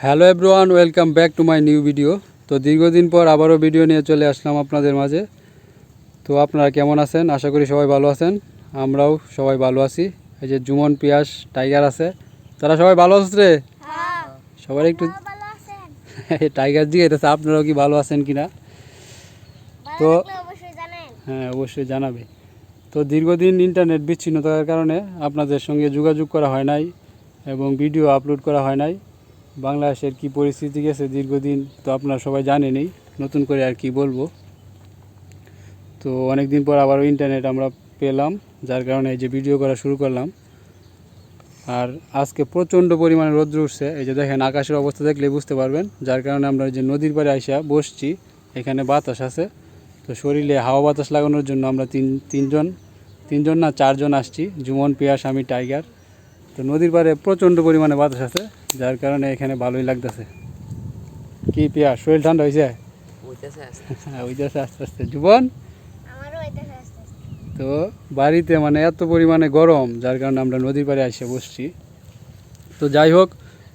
Hello everyone welcome back to my new video তো দীর্ঘদিন পর আবারও ভিডিও নিয়ে চলে আসলাম আপনাদের মাঝে। তো আপনারা কেমন আছেন? আশা করি সবাই ভালো আছেন। আমরাও সবাই ভালো আছি। এই যে জুমন পিয়াস টাইগার আছে। তারা সবাই ভালো আছে রে? সবার একটু টাইগার এটা আপনারাও কি ভালো আছেন কি না তো- হ্যাঁ অবশ্যই জানাবে। তো দীর্ঘদিন ইন্টারনেট বিচ্ছিন্নতার কারণে আপনাদের সঙ্গে যোগাযোগ করা হয় নাই এবং ভিডিও আপলোড করা হয় নাই। বাংলাদেশের কি পরিস্থিতি গেছে দীর্ঘদিন তো আপনারা সবাই জানেনই, নতুন করে আর কি বলব। তো অনেক দিন পর আবারও ইন্টারনেট আমরা পেলাম, যার কারণে এই যে ভিডিও করা শুরু করলাম। আর আজকে প্রচণ্ড পরিমাণে রোদ্র উঠছে, এই যে দেখেন আকাশের অবস্থা দেখলে বুঝতে পারবেন, যার কারণে আমরা যে নদীর পাড়ে আইসা বসছি, এখানে বাতাস আছে। তো শরীরে হাওয়া বাতাস লাগানোর জন্য আমরা তিন, তিনজন তিনজন না চারজন আসছি, জুমন, পিয়াস, আমি, টাইগার। তো নদীর পাড়ে প্রচণ্ড পরিমাণে বাতাস আছে। যার কারণে এখানে ভালোই লাগতেছে। কি পিয়াস শরীর ঠান্ডা হয়েছে হ্যাঁ ওইটাছে আস্তে আস্তে। জুবন? আমারও এটা আসতে তো বাড়িতে মানে এত পরিমাণে গরম যার কারণে আমরা নদীর পাড়ে এসে বসছি। তো যাই হোক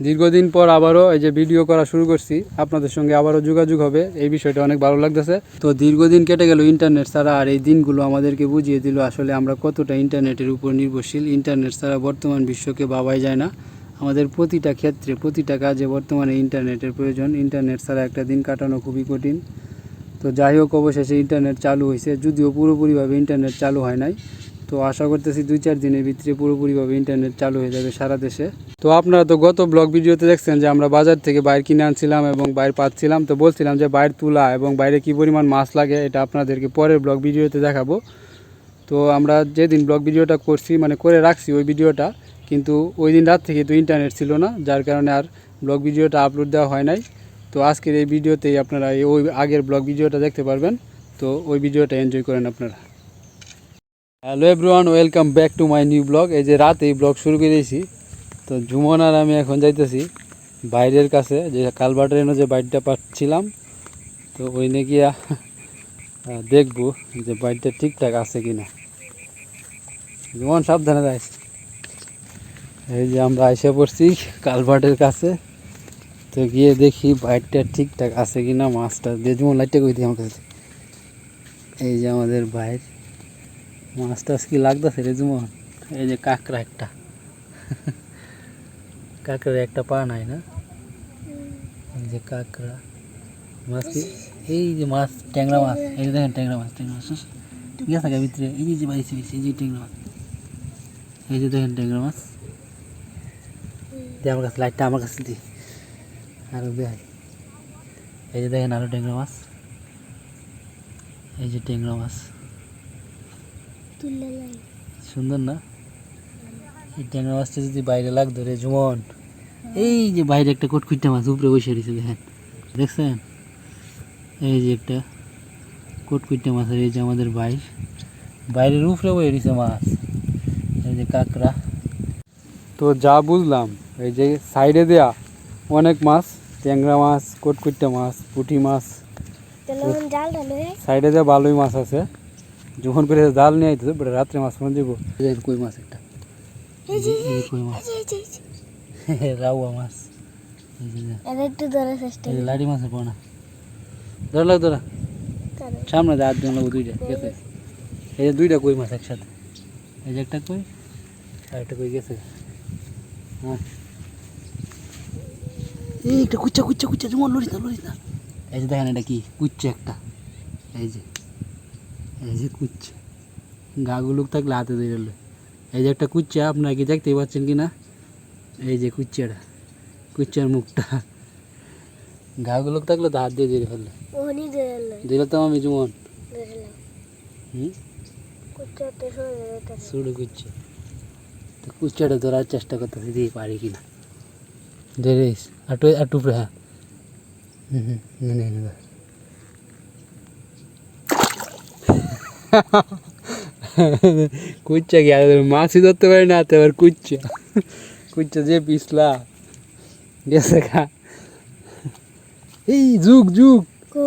দীর্ঘদিন পর আবারও এই যে ভিডিও করা শুরু করছি। আপনাদের সঙ্গে আবারও যোগাযোগ হবে। এই বিষয়টা অনেক ভালো লাগতেছে। তো দীর্ঘদিন কেটে গেল ইন্টারনেট ছাড়া আর এই দিনগুলো আমাদেরকে বুঝিয়ে দিল আসলে আমরা কতটা ইন্টারনেটের উপর নির্ভরশীল। ইন্টারনেট ছাড়া বর্তমান বিশ্বকে ভাবাই যায় না। আমাদের প্রতিটা ক্ষেত্রে, প্রতিটা কাজে বর্তমানে ইন্টারনেটের প্রয়োজন। ইন্টারনেট ছাড়া একটা দিন কাটানো খুবই কঠিন। তো যাই হোক, অবশেষে ইন্টারনেট চালু হয়েছে। যদিও পুরোপুরিভাবে ইন্টারনেট চালু হয় নাই। তো আশা করতেছি দুই চার দিনের ভিতরে পুরোপুরিভাবে ইন্টারনেট চালু হয়ে যাবে সারা দেশে। তো আপনারা তো গত ব্লগ ভিডিওতে দেখছেন যে আমরা বাজার থেকে বাইর কিনে আনছিলাম এবং বাইর পাচ্ছিলাম। তো বলছিলাম যে বাইর তুলা এবং বাইরে কী পরিমাণ মাছ লাগে এটা আপনাদেরকে পরের ব্লগ ভিডিওতে দেখাবো। তো আমরা যেদিন ব্লগ ভিডিওটা করছি মানে করে রাখছি ওই ভিডিওটা কিন্তু ওই দিন রাত থেকে তো ইন্টারনেট ছিল না, যার কারণে আর ব্লগ ভিডিওটা আপলোড দেওয়া হয় নাই। তো আজকের এই ভিডিওতেই আপনারা ওই আগের ব্লগ ভিডিওটা দেখতে পারবেন। তো ওই ভিডিওটা এনজয় করেন আপনারা। Hello everyone welcome back to my new blog এই যে রাতে এই ব্লগ শুরু করেছি তো জুমন আর আমি এখন যাইতেছি বাইরের কাছে, যে এনে যে বাইকটা পাচ্ছিলাম, তো ওই গিয়া দেখব যে বাইকটা ঠিকঠাক আছে কিনা। জুমন, সাবধানে যাইস। এই যে আমরা এসে পড়ছি কালভার্টের কাছে। তো গিয়ে দেখি বাইকটা ঠিকঠাক আছে কি না মাছটা দিয়ে জুমন লাইটটা করে দিই আমার কাছে। এই যে আমাদের বাইর। মাছ টাছ কি লাগতেছে রে জুমন এই যে কাঁকড়া একটা। কাঁকড়ার একটা পা নাই না? এই যে কাঁকড়া। মাছ কি? এই যে মাছ, ট্যাংরা মাছ। এই যে দেখেন ট্যাংরা মাছ ট্যাংরা মাছ গেছে গা ভিতরে। এই যে বাইছে এই যে ট্যাংরা মাছ। এই যে দেখেন ট্যাংরা মাছ। দিয়ে আমার কাছে লাইটটা আমার কাছে দি। আরও দেয় এই যে দেখেন আরও ট্যাংরা মাছ। এই যে ট্যাংরা মাছ। সুন্দর না? এই ট্যাংরা মাছটা যদি বাইরে লাগতো রে জুমন। এই যে বাইরে একটা কটকুইটা মাছ উপরে বসে রয়েছে দেখেন। দেখছেন? এই যে একটা কটকুইটা মাছ আর এই যে আমাদের বাইর। বাইরের উপরে বসে রয়েছে মাছ। এই যে কাঁকড়া। তো যা বুঝলাম এই যে সাইডে দেয়া অনেক মাছ ট্যাংরা মাছ কটকুইটা মাছ পুঁটি মাছ। তাহলে এখন জাল ঢালো হে সাইডে যা ভালোই মাছ আছে। যখন করে জাল নিয়ে আইতেছে বড় রাত্রে মাছ মনে দিব কই মাছ একটা? এই যে এই যে কই মাছ? এই যে এই যে রাউয়া মাছ। এই যে দেখ, এটা একটু ধরার চেষ্টা এই যে লাড়ি মাছের পোনা। ধর লাগ ধরা। করো সামনে যা আটজন লাগবে দুইটা গেছে এই যে দুইটা কই মাছ একসাথে? এই যে একটা কই? আর একটা কই গেছে? হ্যাঁ। এই একটা কুচ্চা কুচ্চা কুচ্চা যেমন লড়িস না লড়িস না এই যে দেখেন এটা কি? কুচ্চা একটা। এই যে এই যে কুচ্চা গাগুলো থাকলে হাতে ধরে এই যে একটা কুচ্চা আপনারা কি দেখতেই পাচ্ছেন কি না? এই যে কুচ্চাটা কুচ্চার মুখটা। গাগুলো থাকলে তো হাত দিয়ে ধরে ফেললে। দিলে তো আমি তো কুচ্চাটা ধরার চেষ্টা করতেছি দিয়ে পারি কিনা ধরিস আটু আটু হ্যাঁ হুম হুম নে, নে, নে, নে। কুচ্চা কি আর মাছই ধরতে পারি না তো আবার কুচ্চা কুচ্চা যে পিছলা গেছে খা এই যুগ যুগ কো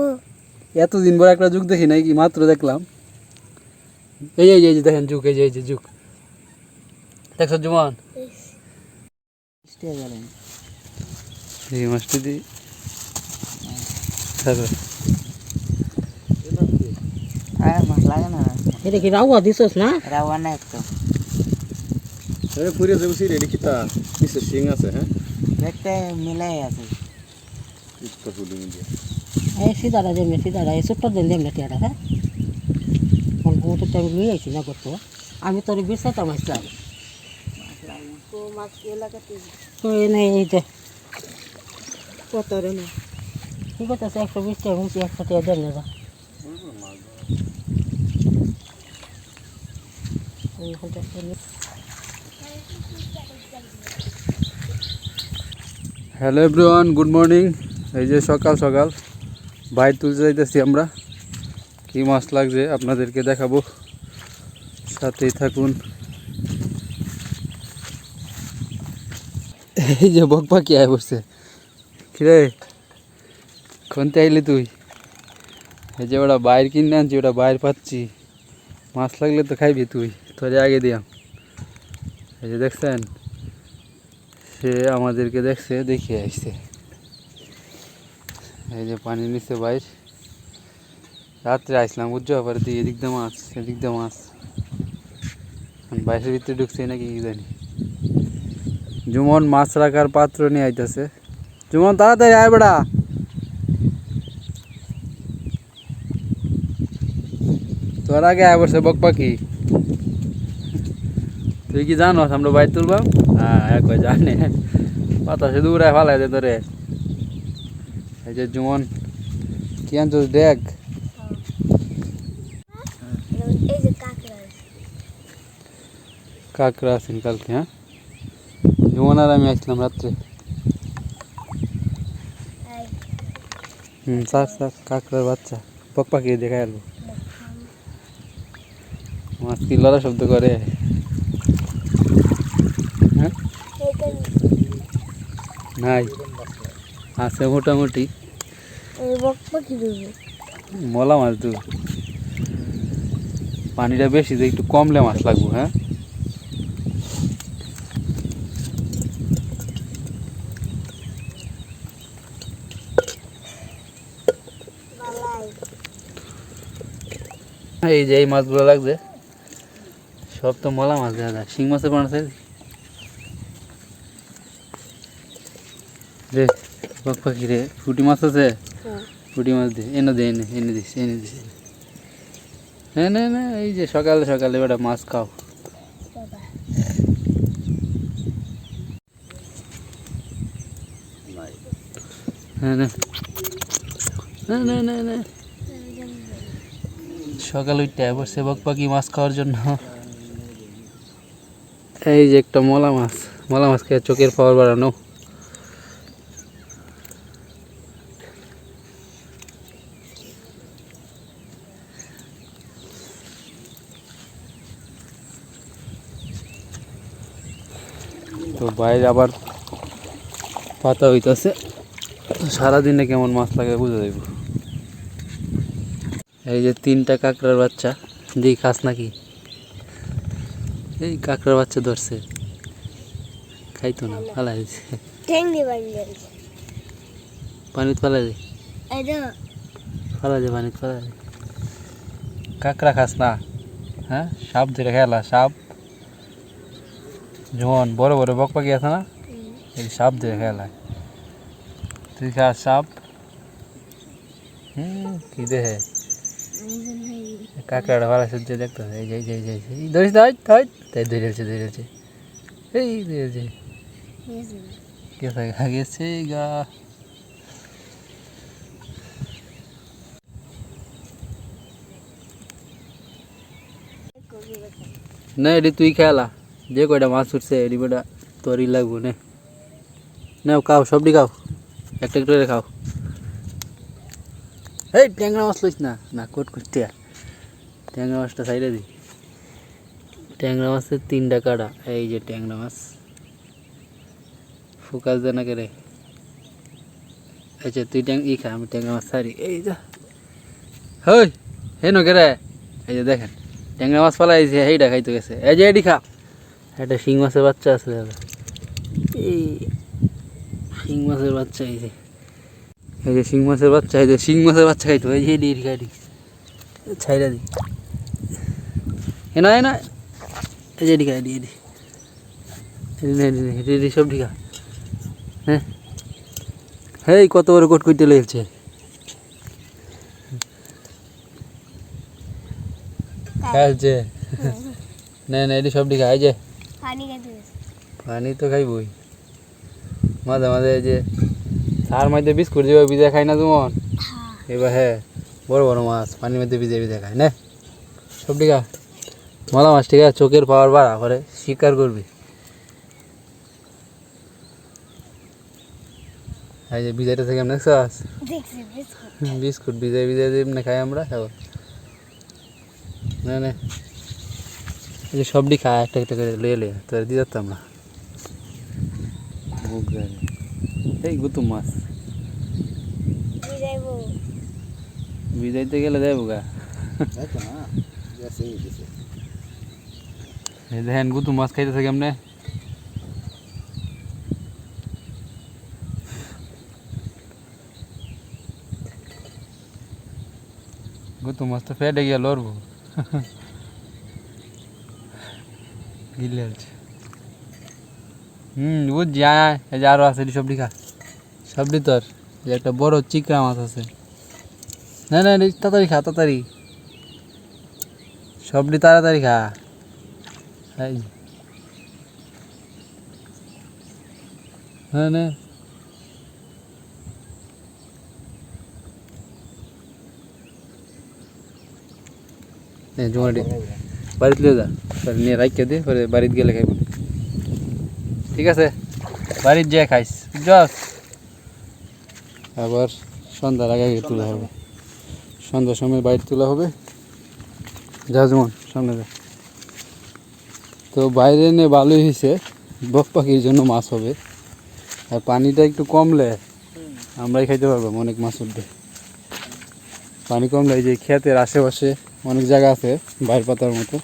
এতদিন পর একটা যুগ দেখি নাই কি মাত্র দেখলাম এই এই যে- এই যে দেখেন যুগ এই যে এই যে যুগ দেখছ জুমান ইস এই মাছটি দিই ছাড়ো আর মাছ লাগে না এটা কি রাউয়া দিছস না রাওয়া না একটু আরে পুরে যাব সিরে কিতা নিচে শিং আছে হ্যাঁ দেখতে মিলাই আছে ইস্তা ফুলি মিডিয়া এই সিদারা যেমনি সিদারা এই ছোট্ট দিন যেমনি টিয়াটা হ্যাঁ অল্প মতো টাইম নিয়ে আইছি না করতো আমি তোর বিশ্বাসতাম আসলাম তো এনে এই যে কত রে না? কি করতেছে একশো বিশ টাকা বলছি একশো টাকা দেন না যা এইখানটা এনে- হ্যালো এভরিওয়ান গুড মর্নিং। এই যে সকাল সকাল বাইর তুলতে যাইতেছি আমরা। কি মাছ লাগছে আপনাদেরকে দেখাবো। সাথেই থাকুন। এই যে বক পাখি আয় বসছে। কিরে? কোনতে আইলি তুই? এই যে ওটা বাইর কিনে আনছি, ওটা বাইর পাচ্ছি। মাছ লাগলে তো খাইবি তুই, তোরে আগে দিয়াম। এই যে দেখছেন, সে আমাদেরকে দেখছে দেখিয়ে আসছে। এই যে পানি নিচে বাইর। রাত্রে আসলাম বুঝছ? আবার দিয়ে, এদিক দিয়ে মাছ, এদিক দিয়ে মাছ। বাইরের ভিতরে ঢুকছে নাকি কি জানি। জুমন মাছ রাখার পাত্র নিয়ে আইতেছে। জুমন তাড়াতাড়ি আয় বেড়া তোর আগে আয় বসে বক পাখি তুই কি জানোস আমরা বাইর তুলবাম হ্যাঁ এক জানে বাতাসে দূরে ফালাই দে তোরে এই যে জুমন কি আনছিস ডেক এই যে কাঁকড়া আছে। কাঁকড়া আছেন কালকে হ্যাঁ জুমন আর আমি আসলাম রাত্রে এই হুম স্যার স্যার কাঁকড়ার বাচ্চা? পক পাখি দেখা এলো মাছ কি লড়া শব্দ করে? হ্যাঁ? নাই। আছে মোটামুটি। মলা মাছ তো পানিটা বেশি তো একটু কমলে মাছ লাগবো হ্যাঁ মালাই এই যে এই মাছগুলো লাগছে সব তো মলা মাছ দেখা যায় শিং মাছের বানাচ্ছে রে বক পাখি রে ফুটি মাছ আছে? হ্যাঁ। ফুটি মাছ দে এনে দে এনে এনে দিস এনে দিস হ্যাঁ না না এই যে সকালে সকালে বেটা মাছ খাও। হ্যাঁ না না না না। সকালে উঠতে বসে বক পাখি মাছ খাওয়ার জন্য। এই যে একটা মলা মাছ মলা মাছ খেয়ে চোখের পাওয়ার বাড়ানো। তো বাইরে আবার পাতা হইতেছে। সারাদিনে কেমন মাছ লাগে বুঝে যাইব। এই যে তিনটা কাঁকড়ার বাচ্চা দিই খাস নাকি? এই কাঁকড়ার বাচ্চা ধরছে। খাইতো না ফালাই দিছে। পানিত ফালাই দে। পানিত দে। কাঁকড়া খাস না। হ্যাঁ? সাপ ধরে খেলা সাপ। যেমন বড় বড় বক পাখি আছে না? এই সাপ ধরে খেলা। তুই খাস সাপ? হুম কি দেহে কাঁকড়াটা ভালো সহ্য দেখতে। এই যে যে যে, ধরিস তাই তাই তাই ধরেছে ধরেছে এই ধরেছে গেছে গা গেছে গা। না এটি তুই খেলা। যে কয়টা মাছ উঠছে এটি বেটা তোরই লাগবো নে। নাও খাও সবটি খাও। একটা করে খাও। এই ট্যাংরা মাছ লইস না। না কোট করতে ট্যাংরা মাছটা সাইডে দি ট্যাংরা মাছের তিনটা কাটা এই যে ট্যাংরা মাছ। ফোকাস দে না করে। আচ্ছা তুই ট্যাং, ই খা, আমি ট্যাংরা মাছ সারি এই যা। হই, হে কেরে। এই যে দেখেন, ট্যাংরা মাছ পালা পালাইছে এইটা খাইতে গেছে। এই যে এডি খা। একটা শিং মাছের বাচ্চা আছে দাদা। এই, শিং মাছের বাচ্চা এই যে। এই যে শিং মাছের বাচ্চা, এই যে শিং মাছের বাচ্চা খাইতো এই যে এডি গাড়ি ছাইরা দি। এ না এ না এই যে এদিকে এডি এডি এডি সব হ্যাঁ। হেই কত বড় কোট কইতে লেগেছে। খেলছে না না এডি সব ঠিকা এই যে। পানি তো খাইবই। মাঝে মাঝে এই যে সার মধ্যে বিস্কুট দিবে ভিজে খাই না তোমার এবার হ্যাঁ বড় বড় মাছ পানির মধ্যে ভিজে ভিজে খায় না। সব ঠিক আছে মলা মাছ ঠিক আছে? চোখের পাওয়ার বাড়া করে শিকার করবি। এই যে ভিজাইটা থেকে দেখছাস দেখছি বিস্কুট। বিস্কুট ভিজাই ভিজাই এমনি খাই আমরা খাব। না না। এই যে সবটি খায় একটা একটা করে লয়ে লয়ে তোর দিয়ে যেতাম না এই গুতুম মাছ। যাইবো ভিজাইতে গেলে যাইব গা না গেছে গেছে এই দেখেন গুতুম মাছ খাইতেছে কেমনে গুতুম মাছ তো ফেটে গিয়ে লড়বো গিলে আছে হুম বুঝছি আয় আয় এই যে আরও আছে এটি সবটি খা সবটি তোর এই যে একটা বড় চিকরা মাছ আছে না না এটি তাড়াতাড়ি খা তাড়াতাড়ি সবটি তাড়াতাড়ি খা এই। হ্যাঁ না। জোয়ারি বাড়িতে লিয়ে যা। নিয়ে রাখিয়ে দে, পরে বাড়িতে গেলে খাইব। ঠিক আছে? বাড়িতে যেয়ে খাইস। বুঝছস আবার সন্ধ্যার আগে তোলা হবে। সন্ধ্যার সময় বাইরে তোলা হবে। যা যেমন সামনে যা। তো বাইরে এনে ভালোই হয়েছে বক পাখির জন্য মাছ হবে। আর পানিটা একটু কমলে আমরাই খাইতে পারব অনেক মাছ উঠবে। পানি কমলে এই যে খেতের আশেপাশে অনেক জায়গা আছে, বাইর পাতার মতো।